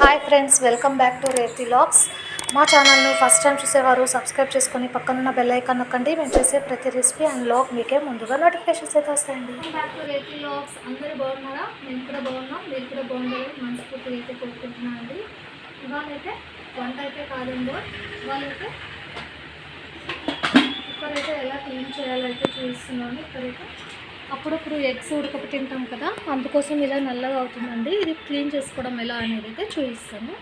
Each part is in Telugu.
Hi friends welcome back to Rethi logs మా ఛానల్ని ఫస్ట్ టైం చూసేవారు సబ్స్క్రైబ్ చేసుకొని పక్కనున్న బెల్ ఐకాన్ నొక్కండి. మేము చేసే ప్రతి రెసిపీ అండ్ లాగ్ మీకే ముందుగా నోటిఫికేషన్స్ అయితే వస్తాయండి. బ్యాక్ టు రేతి లాగ్స్ అందరూ బాగున్నారా? మేము కూడా బాగున్నాం. మీరు కూడా బాగుండాలని మనస్ఫూర్తిగా అయితే కోరుకుంటున్నాను అండి. ఇవాళ అయితే వంట అయితే కాదండి. వాళ్ళైతే ఇక్కడైతే ఎలా క్లీన్ చేయాలైతే చూస్తున్నాను. ఇక్కడైతే అప్పుడప్పుడు ఎగ్స్ ఉడకపు తింటాం కదా అందుకోసం ఇలా నల్లగా అవుతుందండి. ఇది క్లీన్ చేసుకోవడం ఎలా అనేది అయితే చూపిస్తాను.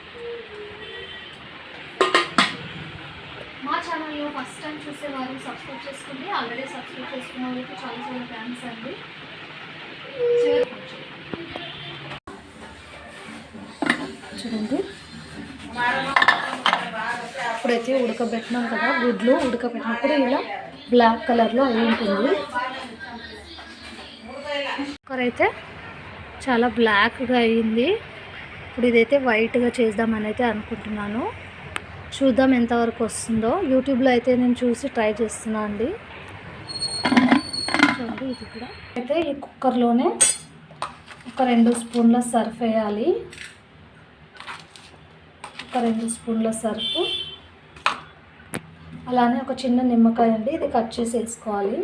మా ఛానల్లో ఫస్ట్ టైం చూసేవారు సబ్స్క్రైబ్ చేసుకోండి. ఆల్రెడీ సబ్స్క్రైబ్ చేసుకున్న వాళ్ళకి చాలా చాలా థ్యాంక్స్ అండి. చూడండి. ఇప్పుడైతే ఉడకబెట్టినాం కదా గుడ్లు ఉడకబెట్టినప్పుడు ఇలా బ్లాక్ కలర్లో అయి ఉంటుంది. కుక్కర్ అయితే చాలా బ్లాక్గా అయ్యింది ఇప్పుడు ఇదైతే వైట్గా చేద్దామని అయితే అనుకుంటున్నాను. చూద్దాం ఎంతవరకు వస్తుందో. యూట్యూబ్లో అయితే నేను చూసి ట్రై చేస్తున్నా అండి. చూడండి ఇది కూడా. అయితే ఈ కుక్కర్లోనే ఒక రెండు స్పూన్ల సర్ఫ్ వేయాలి. ఒక రెండు స్పూన్ల సర్ఫ్. అలానే ఒక చిన్న నిమ్మకాయ అండి ఇది కట్ చేసి వేసుకోవాలి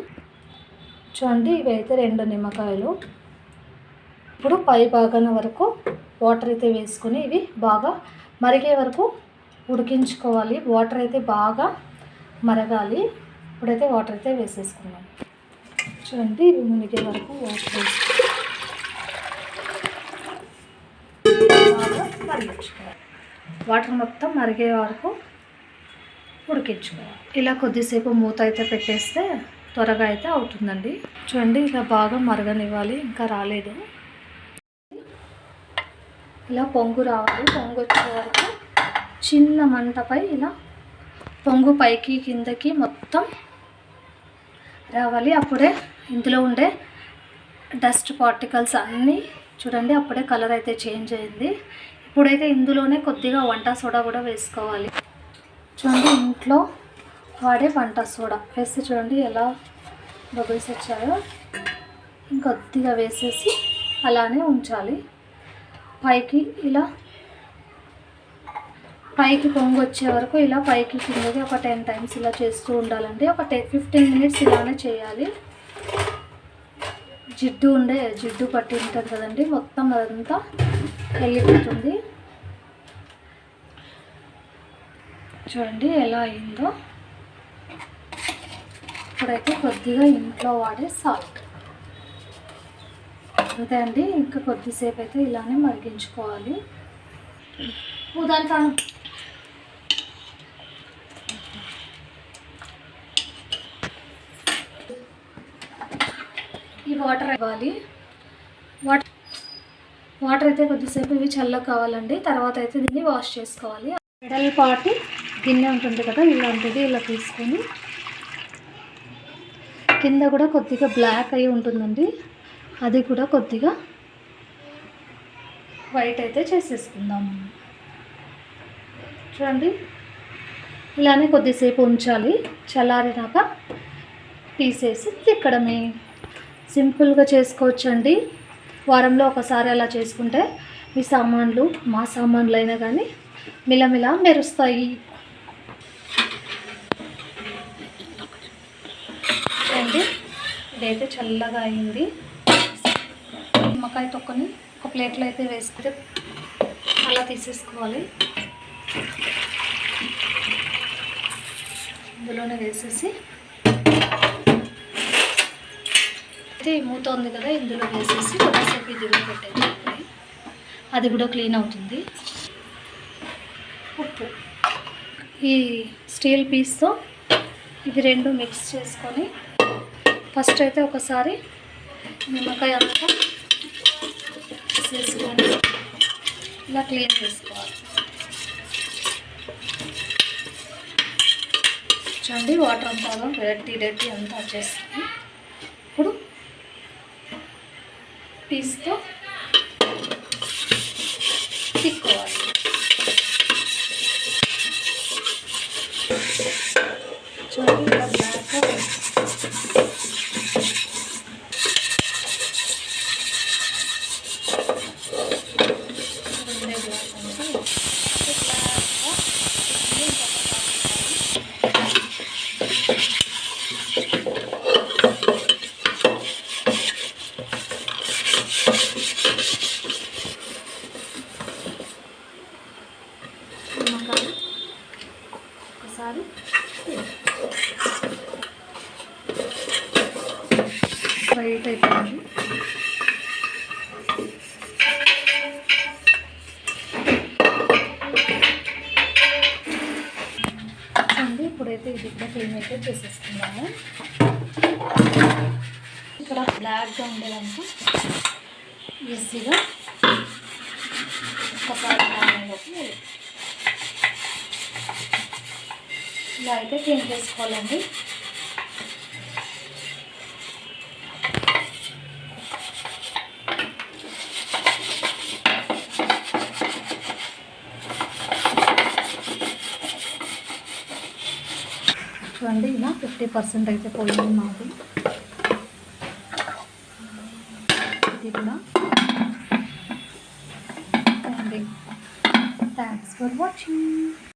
చూడండి ఇవి అయితే రెండు నిమ్మకాయలు. ఇప్పుడు పై భాగాన వరకు వాటర్ అయితే వేసుకొని ఇవి బాగా మరిగే వరకు ఉడికించుకోవాలి. వాటర్ అయితే బాగా మరగాలి. ఇప్పుడైతే వాటర్ అయితే వేసేసుకున్నాం చూడండి ఇవి మునిగే వరకు వాటర్ బాగా మరిగించుకోవాలి. వాటర్ మొత్తం మరిగే వరకు ఉడికించుకోవాలి. ఇలా కొద్దిసేపు మూత అయితే పెట్టేస్తే త్వరగా అయితే అవుతుందండి. చూడండి ఇలా బాగా మరగనివ్వాలి. ఇంకా రాలేదు. ఇలా పొంగు రావాలి. పొంగు వచ్చే వరకు చిన్న మంటపై ఇలా పొంగు పైకి కిందకి మొత్తం రావాలి. అప్పుడే ఇందులో ఉండే డస్ట్ పార్టికల్స్ అన్నీ చూడండి అప్పుడే కలర్ అయితే చేంజ్ అయింది. ఇప్పుడైతే ఇందులోనే కొద్దిగా వంట సోడా కూడా వేసుకోవాలి. చూడండి ఇంట్లో వాడే వంట సోడా. వేస్తే చూడండి ఎలా బబుల్స్ వచ్చాయో. ఇంకొద్దిగా వేసేసి అలానే ఉంచాలి. పైకి ఇలా పైకి పొంగు వచ్చే వరకు ఇలా పైకి కిందకి ఒక టెన్ టైమ్స్ ఇలా చేస్తూ ఉండాలండి. ఒక టెన్ ఫిఫ్టీన్ మినిట్స్ ఇలానే చేయాలి. జిడ్డు ఉండే జిడ్డు పట్టి ఉంటుంది కదండి. మొత్తం అదంతా వెళ్ళిపోతుంది. చూడండి ఎలా అయిందో. ఇప్పుడైతే కొద్దిగా ఇంట్లో వాడే సాల్ట్. అంతే అండి. ఇంకా కొద్దిసేపు అయితే ఇలానే మరిగించుకోవాలి. ఉదాహరణ ఈ వాటర్ ఇవ్వాలి. వాటర్ వాటర్ అయితే కొద్దిసేపు ఇవి చల్లగా కావాలండి. తర్వాత అయితే దీన్ని వాష్ చేసుకోవాలి. వెడల్పాటి గిన్నె ఉంటుంది కదా ఇలాంటిది ఇలా తీసుకొని కింద కూడా కొద్దిగా బ్లాక్ అయి ఉంటుందండి. అది కూడా కొద్దిగా వైట్ అయితే చేసేసుకుందాం. చూడండి. ఇలానే కొద్దిసేపు ఉంచాలి. చల్లారినాక తీసేసి తిక్కడమే. సింపుల్గా చేసుకోవచ్చండి. వారంలో ఒకసారి అలా చేసుకుంటే మీ సామాన్లు మా సామాన్లు అయినా కానీ మిలమిలా మెరుస్తాయి. అండి ఇదైతే చల్లగా అయింది. నిమ్మకాయ తొక్కని ఒక ప్లేట్లో అయితే వేసుకుంటే అలా తీసేసుకోవాలి. ఇందులోనే వేసేసి అయితే మూత ఉంది కదా ఇందులో వేసేసి కొద్దిసేపు ఇదిలో పెట్టేది అది కూడా క్లీన్ అవుతుంది. ఉప్పు. ఈ స్టీల్ పీస్తో ఇవి రెండు మిక్స్ చేసుకొని ఫస్ట్ అయితే ఒకసారి నిమ్మకాయ అంతా చేసుకొని ఇలా క్లీన్ చేసుకోవాలి. చూడండి వాటర్ అంతా రెడ్డి రెడ్డి అంతా వచ్చేస్తుంది ఇప్పుడు పీస్తో తిక్కోవాలి చూడండి ఇలా బ్లాక్గా ఉండే గ్లాస్ అంతా ఒకసారి రైట్ అయిపోయింది. అండి ఇప్పుడైతే ఇది కూడా క్లీన్ అయితే చేసేసుకున్నాము ఇక్కడ బ్లాక్గా ఉండేదంటే. ఈజీగా ఒకసారి ఇలా అయితే క్లీన్ చేసుకోవాలండి. చూడండి ఇలా ఫిఫ్టీ పర్సెంట్ అయితే పోయింది మాది. ఇది కూడా. Thanks for watching